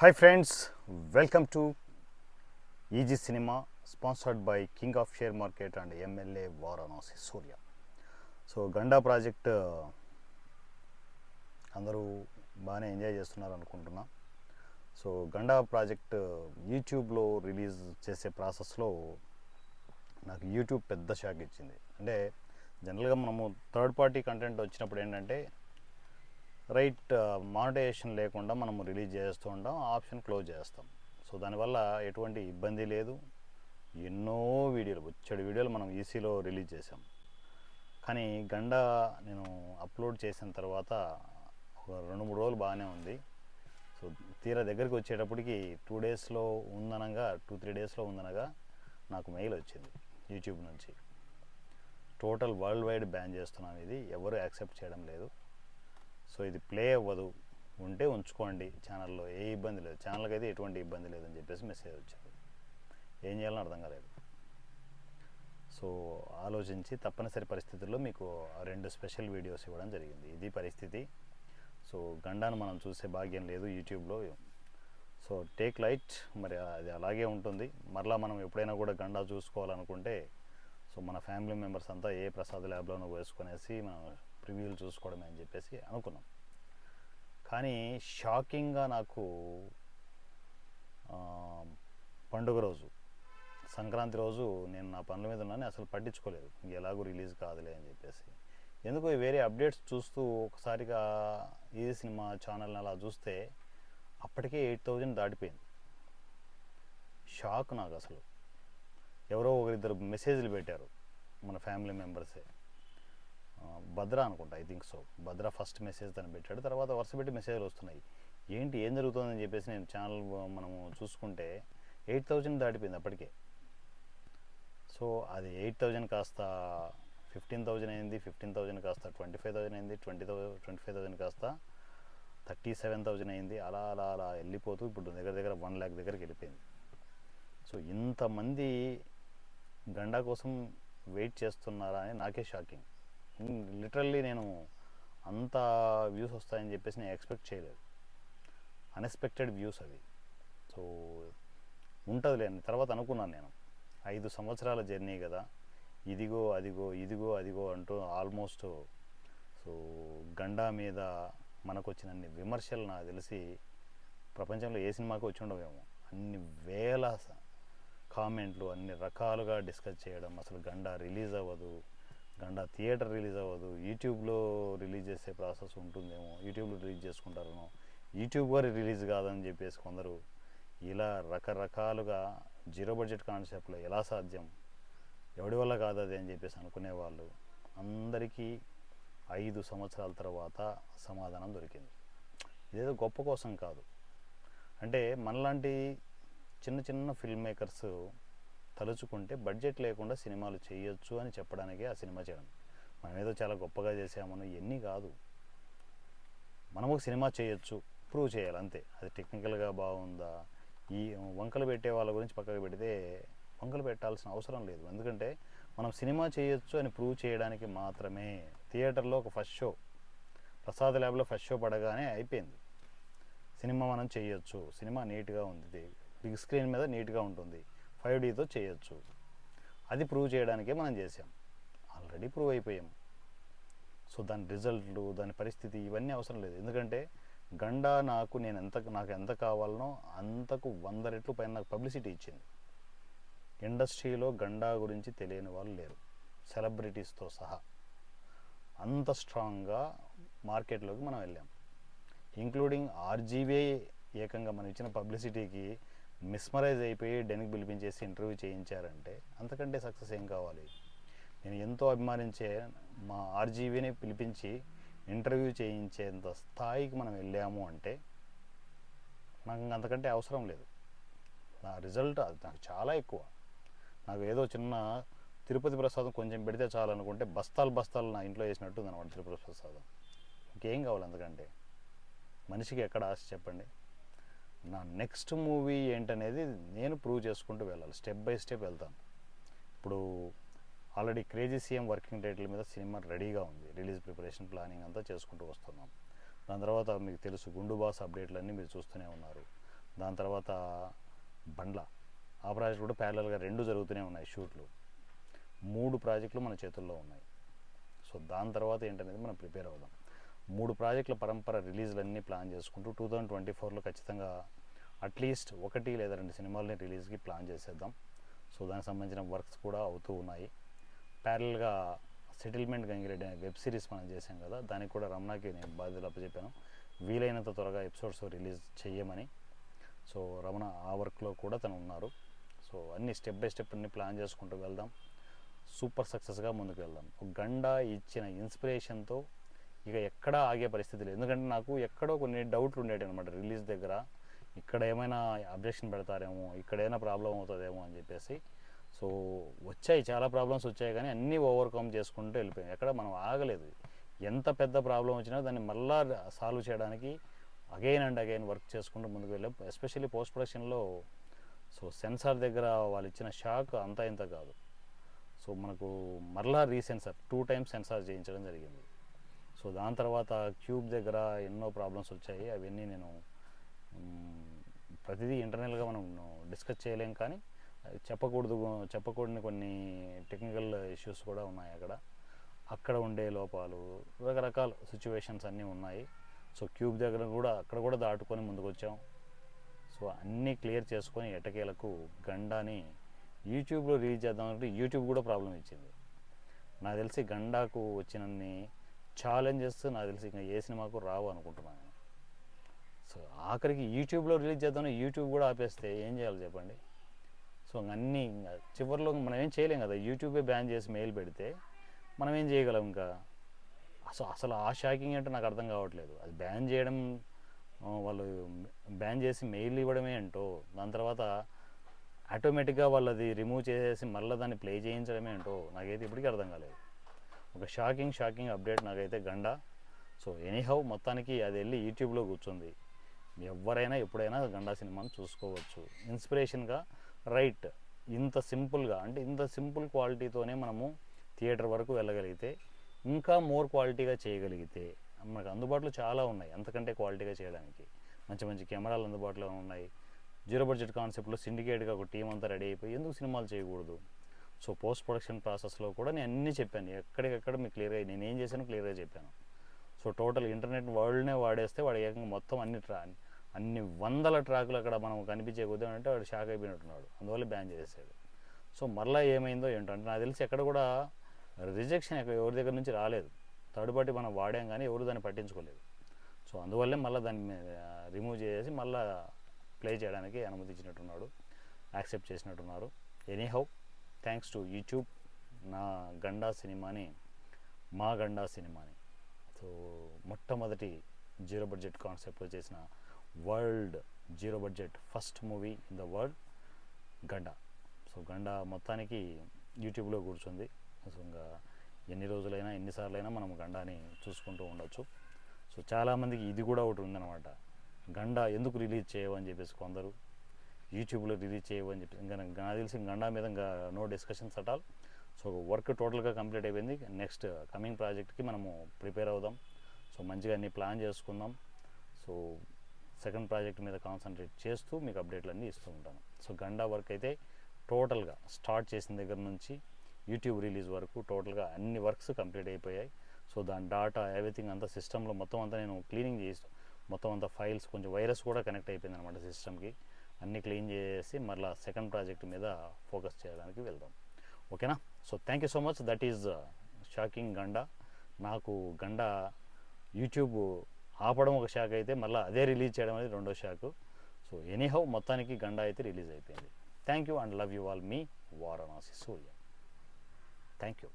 Hi friends welcome to easy cinema sponsored by king of share market and MLA Varanasi Surya so గండా project అందరూ బాగానే enjoy చేస్తున్నారు అనుకుంటున్నా. So గండా project యూట్యూబ్లో release చేసే ప్రాసెస్లో నాకు యూట్యూబ్ పెద్ద షాక్ ఇచ్చింది. అంటే జనరల్గా మనము థర్డ్ పార్టీ కంటెంట్ వచ్చినప్పుడు ఏంటంటే రైట్ మానిటైజేషన్ లేకుండా మనము రిలీజ్ చేస్తూ ఉంటాం ఆప్షన్ క్లోజ్ చేస్తాం. సో దానివల్ల ఎటువంటి ఇబ్బంది లేదు. ఎన్నో వీడియోలు వచ్చేడు వీడియోలు మనం ఈసీలో రిలీజ్ చేసాం కానీ గండ నేను అప్లోడ్ చేసిన తర్వాత ఒక రెండు మూడు రోజులు బాగానే ఉంది. సో తీరా దగ్గరికి వచ్చేటప్పటికి టూ డేస్లో ఉందనగా టూ త్రీ డేస్లో ఉందనగా నాకు మెయిల్ వచ్చింది యూట్యూబ్ నుంచి. టోటల్ వరల్డ్ వైడ్ బ్యాన్ చేస్తున్నాం. ఇది ఎవరు యాక్సెప్ట్ చేయడం లేదు. సో ఇది ప్లే అవ్వదు. ఉంటే ఉంచుకోండి ఛానల్లో. ఏ ఇబ్బంది లేదు. ఛానల్కి అయితే ఎటువంటి ఇబ్బంది లేదని చెప్పేసి మెసేజ్ వచ్చింది ఏం చేయాలని అర్థం కాలేదు. సో ఆలోచించి తప్పనిసరి పరిస్థితుల్లో మీకు ఆ రెండు స్పెషల్ వీడియోస్ ఇవ్వడం జరిగింది. ఇది పరిస్థితి. సో గండాను మనం చూసే భాగ్యం లేదు యూట్యూబ్లో. So take light. మరి అది అలాగే ఉంటుంది. మరలా మనం ఎప్పుడైనా కూడా గండా చూసుకోవాలనుకుంటే సో మన ఫ్యామిలీ మెంబర్స్ అంతా ఏ ప్రసాద్ ల్యాబ్లోనూ వేసుకునేసి మనం ప్రివ్యూలు చూసుకోవడమే అని చెప్పేసి అనుకున్నాం. కానీ షాకింగ్గా నాకు పండుగ రోజు సంక్రాంతి రోజు నేను నా పనుల మీద ఉన్నాను అసలు పట్టించుకోలేదు. ఇంక ఎలాగో రిలీజ్ కాదులే అని చెప్పేసి. ఎందుకో వేరే అప్డేట్స్ చూస్తూ ఒకసారిగా ఈ సినిమా ఛానల్ని అలా చూస్తే అప్పటికే ఎయిట్ థౌజండ్ దాటిపోయింది. షాక్ నాకు అసలు. ఎవరో ఒకరిద్దరు మెసేజ్లు పెట్టారు మన ఫ్యామిలీ మెంబర్సే. భద్ర అనుకుంటా I think so Bhadra first message తను పెట్టాడు. తర్వాత వరుస పెట్టి మెసేజ్లు వస్తున్నాయి. ఏంటి ఏం జరుగుతుందని చెప్పేసి నేను ఛానల్ మనము చూసుకుంటే ఎయిట్ థౌజండ్ దాటిపోయింది అప్పటికే. సో అది ఎయిట్ థౌజండ్ కాస్త ఫిఫ్టీన్ థౌజండ్ అయింది ఫిఫ్టీన్ థౌజండ్ కాస్త ట్వంటీ ఫైవ్ థౌజండ్ అయింది twenty thousand twenty five thousand కాస్త థర్టీ సెవెన్ థౌజండ్ అయింది. అలా అలా అలా వెళ్ళిపోతూ ఇప్పుడు దగ్గర దగ్గర వన్ ల్యాక్ దగ్గరికి వెళ్ళిపోయింది. సో ఇంతమంది గండా కోసం వెయిట్ చేస్తున్నారా అని నాకే షాకింగ్ Hmm, లిటరల్లీ నేను అంత వ్యూస్ వస్తాయని చెప్పేసి నేను ఎక్స్పెక్ట్ చేయలేదు. అన్ఎక్స్పెక్టెడ్ వ్యూస్ అవి. సో ఉంటుంది లేని తర్వాత అనుకున్నాను నేను. ఐదు సంవత్సరాల జర్నీ కదా. ఇదిగో అదిగో ఇదిగో అదిగో అంటూ ఆల్మోస్ట్ సో గండా మీద మనకు వచ్చినన్ని విమర్శలు నాకు తెలిసి ప్రపంచంలో ఏ సినిమాకి వచ్చి ఉండవేమో అన్ని వేల కామెంట్లు అన్ని రకాలుగా డిస్కస్ చేయడం అసలు గండా రిలీజ్ అవ్వదు. గండ థియేటర్ రిలీజ్ అవ్వదు. యూట్యూబ్లో రిలీజ్ చేసే ప్రాసెస్ ఉంటుందేమో. యూట్యూబ్లో రిలీజ్ చేసుకుంటారేమో. యూట్యూబ్ వారి రిలీజ్ కాదని చెప్పేసి కొందరు ఇలా రకరకాలుగా జీరో బడ్జెట్ కాన్సెప్ట్లో ఎలా సాధ్యం? ఎవడి వల్ల కాదు అది అని చెప్పేసి అనుకునేవాళ్ళు. అందరికీ ఐదు సంవత్సరాల తర్వాత సమాధానం దొరికింది. ఇదేదో గొప్ప కోసం కాదు. అంటే మనలాంటి చిన్న చిన్న ఫిల్మ్ మేకర్స్ తలుచుకుంటే బడ్జెట్ లేకుండా సినిమాలు చేయొచ్చు అని చెప్పడానికి ఆ సినిమా చేయడం మనం ఏదో చాలా గొప్పగా చేసామను ఎన్ని కాదు. మనము ఒక సినిమా చేయొచ్చు ప్రూవ్ చేయాలి అంతే. అది టెక్నికల్గా బాగుందా? ఈ వంకలు పెట్టే వాళ్ళ గురించి పక్కకు పెడితే వంకలు పెట్టాల్సిన అవసరం లేదు. ఎందుకంటే మనం సినిమా చేయొచ్చు అని ప్రూవ్ చేయడానికి మాత్రమే థియేటర్లో ఒక ఫస్ట్ షో ప్రసాద్ ల్యాబ్లో ఫస్ట్ షో పడగానే అయిపోయింది. సినిమా మనం చేయొచ్చు. సినిమా నీట్గా ఉంది. బిగ్ స్క్రీన్ మీద నీట్గా ఉంటుంది. ఫైవ్ డీతో చేయొచ్చు. అది ప్రూవ్ చేయడానికే మనం చేసాం ఆల్రెడీ ప్రూవ్ అయిపోయాం. సో దాని రిజల్ట్లు దాని పరిస్థితి ఇవన్నీ అవసరం లేదు. ఎందుకంటే గండా నాకు నేను ఎంత నాకు ఎంత కావాలనో అంతకు వంద రెట్లు పైన నాకు పబ్లిసిటీ ఇచ్చింది. ఇండస్ట్రీలో గండా గురించి తెలియని వాళ్ళు లేరు. సెలబ్రిటీస్తో సహా. అంత స్ట్రాంగ్గా మార్కెట్లోకి మనం వెళ్ళాం. ఇంక్లూడింగ్ ఆర్జీవే ఏకంగా మనం ఇచ్చిన పబ్లిసిటీకి మిస్మరైజ్ అయిపోయి డెనికి పిలిపించేసి ఇంటర్వ్యూ చేయించారంటే అంతకంటే సక్సెస్ ఏం కావాలి? నేను ఎంతో అభిమానించే మా ఆర్జీవీని పిలిపించి ఇంటర్వ్యూ చేయించేంత స్థాయికి మనం వెళ్ళాము అంటే నాకు అంతకంటే అవసరం లేదు. నా రిజల్ట్ అది నాకు చాలా ఎక్కువ. నాకు ఏదో చిన్న తిరుపతి ప్రసాదం కొంచెం పెడితే చాలనుకుంటే బస్తాలు బస్తాలు నా ఇంట్లో వేసినట్టు ఉంది అనమాట తిరుపతి ప్రసాదం. ఇంకేం కావాలి అందుకంటే మనిషికి ఎక్కడ ఆశ చెప్పండి? నా నెక్స్ట్ మూవీ ఏంటనేది నేను ప్రూవ్ చేసుకుంటూ వెళ్ళాలి. స్టెప్ బై స్టెప్ వెళ్తాను. ఇప్పుడు already crazy CM working title మీద సినిమా రెడీగా ఉంది. రిలీజ్ ప్రిపరేషన్ ప్లానింగ్ అంతా చేసుకుంటూ వస్తున్నాం. దాని తర్వాత మీకు తెలుసు గుండు బాస్ అప్డేట్లన్నీ మీరు చూస్తూనే ఉన్నారు. దాని తర్వాత బండ్ల. ఆ ప్రాజెక్ట్ కూడా ప్యారలల్గా రెండు జరుగుతూనే ఉన్నాయి షూట్లు మూడు ప్రాజెక్టులు మన చేతుల్లో ఉన్నాయి. సో దాని తర్వాత ఏంటనేది మనం ప్రిపేర్ అవుదాం. మూడు ప్రాజెక్టుల పరంపర రిలీజ్లన్నీ ప్లాన్ చేసుకుంటూ టూ థౌజండ్ ట్వంటీ ఫోర్లో ఖచ్చితంగా అట్లీస్ట్ ఒకటి లేదా రెండు సినిమాలని రిలీజ్కి ప్లాన్ చేసేద్దాం. సో దానికి సంబంధించిన వర్క్స్ కూడా అవుతూ ఉన్నాయి. ప్యారల్గా సెటిల్మెంట్ గంగిరెడ్డి అనే వెబ్ సిరీస్ మనం చేసాం కదా దానికి కూడా రమణకి నేను బాధ్యతలు అప్పచెప్పాను వీలైనంత త్వరగా ఎపిసోడ్స్ రిలీజ్ చేయమని సో రమణ ఆ వర్క్లో కూడా తను ఉన్నారు. సో అన్ని స్టెప్ బై స్టెప్ అన్ని ప్లాన్ చేసుకుంటూ వెళ్దాం. సూపర్ సక్సెస్గా ముందుకు వెళ్దాం. ఒక గండ ఇచ్చిన ఇన్స్పిరేషన్తో ఇక ఎక్కడా ఆగే పరిస్థితి లేదు. ఎందుకంటే నాకు ఎక్కడో కొన్ని డౌట్లు ఉండేవి అనమాట రిలీజ్ దగ్గర. ఇక్కడ ఏమైనా అబ్జెక్షన్ పెడతారేమో ఇక్కడ ఏమైనా ప్రాబ్లం అవుతుందేమో అని చెప్పేసి. సో వచ్చాయి చాలా ప్రాబ్లమ్స్ వచ్చాయి కానీ అన్నీ ఓవర్కమ్ చేసుకుంటూ వెళ్ళిపోయాయి. ఎక్కడ మనం ఆగలేదు. ఎంత పెద్ద ప్రాబ్లం వచ్చినా దాన్ని మళ్ళా సాల్వ్ చేయడానికి అగైన్ అండ్ అగైన్ వర్క్ చేసుకుంటూ ముందుకు వెళ్ళాం. ఎస్పెషల్లీ పోస్ట్ ప్రొడక్షన్లో సో సెన్సార్ దగ్గర వాళ్ళు ఇచ్చిన షాక్ అంతా ఇంత కాదు. సో మనకు మరలా రీసెన్సార్ టూ టైమ్స్ సెన్సార్ చేయించడం జరిగింది. సో దాని తర్వాత క్యూబ్ దగ్గర ఎన్నో ప్రాబ్లమ్స్ వచ్చాయి. అవన్నీ నేను ప్రతిదీ ఇంటర్నల్గా మనం డిస్కస్ చేయలేం కానీ చెప్పకూడదు చెప్పకూడని కొన్ని టెక్నికల్ ఇష్యూస్ కూడా ఉన్నాయి అక్కడ. అక్కడ ఉండే లోపాలు రకరకాల సిచ్యువేషన్స్ అన్నీ ఉన్నాయి. సో క్యూబ్ దగ్గర కూడా అక్కడ కూడా దాటుకొని ముందుకు వచ్చాం సో అన్నీ క్లియర్ చేసుకొని ఎటకేలకు గండాని యూట్యూబ్లో రిలీజ్ చేద్దాం అంటే యూట్యూబ్ కూడా ప్రాబ్లం ఇచ్చింది. నాకు తెలిసి గండాకు వచ్చినన్ని ఛాలెంజెస్ నాకు తెలిసి ఇంకా ఏ సినిమాకు రావు అనుకుంటున్నాను. సో ఆఖరికి యూట్యూబ్లో రిలీజ్ చేద్దాం యూట్యూబ్ కూడా ఆపేస్తే ఏం చేయాలి చెప్పండి. సో ఇంక అన్నీ ఇంకా చివరిలో మనం ఏం చేయలేం కదా యూట్యూబే బ్యాన్ చేసి మెయిల్ పెడితే మనం ఏం చేయగలం ఇంకా? అసలు అసలు ఆ షాకింగ్ ఏంటో నాకు అర్థం కావట్లేదు. అది బ్యాన్ చేయడం వాళ్ళు బ్యాన్ చేసి మెయిల్ ఇవ్వడమే ఏంటో దాని తర్వాత ఆటోమేటిక్గా వాళ్ళు అది రిమూవ్ చేసేసి మళ్ళీ దాన్ని ప్లే చేయించడమే ఏంటో నాకైతే ఇప్పటికీ అర్థం కాలేదు. ఒక షాకింగ్ షాకింగ్ అప్డేట్ నాకైతే గండ. సో ఎనీహౌ మొత్తానికి అది వెళ్ళి యూట్యూబ్లో కూర్చుంది. ఎవరైనా ఎప్పుడైనా గండా సినిమాని చూసుకోవచ్చు. ఇన్స్పిరేషన్గా రైట్ ఇంత సింపుల్గా అంటే ఇంత సింపుల్ క్వాలిటీతోనే మనము థియేటర్ వరకు వెళ్ళగలిగితే ఇంకా మోర్ క్వాలిటీగా చేయగలిగితే మనకు అందుబాటులో చాలా ఉన్నాయి అంతకంటే క్వాలిటీగా చేయడానికి. మంచి మంచి కెమెరాలు అందుబాటులో ఉన్నాయి. జీరో బడ్జెట్ కాన్సెప్ట్లో సిండికేట్గా ఒక టీం అంతా రెడీ అయిపోయి ఎందుకు సినిమాలు చేయకూడదు? సో పోస్ట్ ప్రొడక్షన్ ప్రాసెస్లో కూడా నేను అన్నీ చెప్పాను. ఎక్కడికెక్కడ మీకు క్లియర్గా నేను ఏం చేశాను క్లియర్గా చెప్పాను. సో టోటల్ ఇంటర్నెట్ వరల్డ్నే వాడేస్తే వాడు ఏకంగా మొత్తం అన్ని ట్రా అన్ని వందల ట్రాకులు అక్కడ మనం కనిపించే కొద్దిగా అంటే వాడు షాక్ అయిపోయినట్టున్నాడు. అందువల్ల బ్యాన్ చేసేసాడు. సో మరలా ఏమైందో ఏంటో అంటే నాకు తెలిసి ఎక్కడ కూడా రిజెక్షన్ ఎవరి దగ్గర నుంచి రాలేదు. థర్డ్ పార్టీ మనం వాడాం కానీ ఎవరు దాన్ని పట్టించుకోలేదు. సో అందువల్లే మళ్ళీ దాన్ని రిమూవ్ చేసేసి మళ్ళీ ప్లే చేయడానికి అనుమతించినట్టున్నాడు. యాక్సెప్ట్ చేసినట్టున్నారు. ఎనీహౌ థ్యాంక్స్ టు యూట్యూబ్ నా గండా సినిమాని మా గండా సినిమాని. సో మొట్టమొదటి జీరో బడ్జెట్ కాన్సెప్ట్ చేసిన world zero budget first movie in the world Ganda. So Ganda మొత్తానికి యూట్యూబ్లో కూర్చుంది. సో ఇంకా ఎన్ని రోజులైనా ఎన్నిసార్లైనా మనం గండాని చూసుకుంటూ ఉండొచ్చు. సో చాలామందికి ఇది కూడా ఒకటి ఉందన్నమాట. గండ ఎందుకు రిలీజ్ చేయవని చెప్పేసి కొందరు యూట్యూబ్లో రిలీజ్ చేయవని అని చెప్పి ఇంకా నాకు నాకు తెలిసి గండా మీద ఇంకా no discussions at all so work టోటల్గా కంప్లీట్ అయిపోయింది. నెక్స్ట్ కమింగ్ ప్రాజెక్ట్కి మనము ప్రిపేర్ అవుదాం. సో మంచిగా అన్ని ప్లాన్ చేసుకుందాం. సో సెకండ్ ప్రాజెక్ట్ మీద కాన్సన్ట్రేట్ చేస్తూ మీకు అప్డేట్లు అన్నీ ఇస్తూ ఉంటాను. సో గండా వర్క్ అయితే టోటల్గా స్టార్ట్ చేసిన దగ్గర నుంచి యూట్యూబ్ రిలీజ్ వరకు టోటల్గా అన్ని వర్క్స్ కంప్లీట్ అయిపోయాయి. సో దాని డాటా ఎవ్రీథింగ్ అంతా సిస్టంలో మొత్తం అంతా నేను క్లీనింగ్ చేసి మొత్తం అంతా ఫైల్స్ కొంచెం వైరస్ కూడా కనెక్ట్ అయిపోయింది అనమాట సిస్టమ్కి అన్నీ క్లీన్ చేసి మళ్ళీ సెకండ్ ప్రాజెక్ట్ మీద ఫోకస్ చేయడానికి వెళ్దాం. ఓకేనా? So thank you so much that is shocking Ganda నాకు గండా యూట్యూబ్ ఆపడం ఒక షాక్ అయితే మళ్ళీ అదే రిలీజ్ చేయడం అనేది రెండో షాక్. సో ఎనీహౌ మొత్తానికి గండ అయితే రిలీజ్ అయిపోయింది. Thank you and love you all me Varanasi Surya. Thank you.